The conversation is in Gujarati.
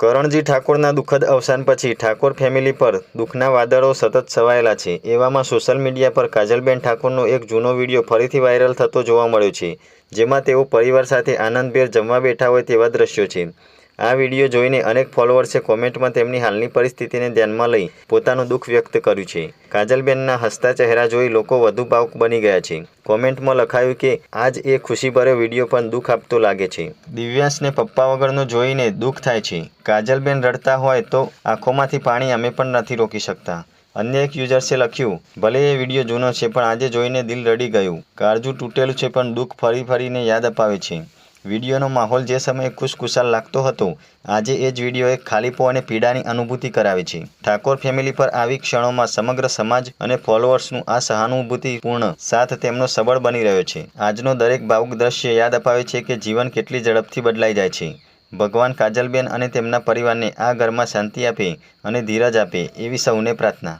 કરણજી ઠાકોરના દુઃખદ અવસાન પછી ઠાકોર ફેમિલી પર દુઃખના વાદળો સતત છવાયેલા છે. એવામાં સોશિયલ મીડિયા પર કાજલબેન ઠાકોરનો એક જૂનો વીડિયો ફરીથી વાયરલ થતો જોવા મળ્યો છે, જેમાં તેઓ પરિવાર સાથે આનંદભેર જમવા બેઠા હોય તેવા દ્રશ્યો છે. આ વીડિયો જોઈને અનેક ફોલોઅર્સે કોમેન્ટમાં તેમની હાલની પરિસ્થિતિને ધ્યાનમાં લઈ પોતાનું દુઃખ વ્યક્ત કર્યું છે. કાજલબેનના હસતા ચહેરા જોઈ લોકો વધુ ભાવુક બની ગયા છે. કોમેન્ટમાં લખાયું કે, આજ એ ખુશીભર્યો વીડિયો પણ દુઃખ આપતો લાગે છે. દિવ્યાંશને પપ્પા વગરનો જોઈને દુઃખ થાય છે. કાજલબેન રડતા હોય તો આંખોમાંથી પાણી અમે પણ નથી રોકી શકતા. અન્ય એક યુઝર્સે લખ્યું, ભલે એ વીડિયો જૂનો છે, પણ આજે જોઈને દિલ રડી ગયું. કાળજું તૂટેલું છે, પણ દુઃખ ફરી ફરીને યાદ અપાવે છે. વિડીયોનો માહોલ જે સમયે ખુશખુશાલ લાગતો હતો, આજે એ જ વીડિયો ખાલીપો અને પીડાની અનુભૂતિ કરાવે છે. ઠાકોર ફેમિલી પર આવી ક્ષણોમાં સમગ્ર સમાજ અને ફોલોઅર્સનું આ સહાનુભૂતિપૂર્ણ સાથ તેમનો સબળ બની રહ્યો છે. આજનો દરેક ભાવુક દ્રશ્ય યાદ અપાવે છે કે જીવન કેટલી ઝડપથી બદલાઈ જાય છે. ભગવાન કાજલબેન અને તેમના પરિવારને આ ઘરમાં શાંતિ આપે અને ધીરજ આપે એવી સૌને પ્રાર્થના.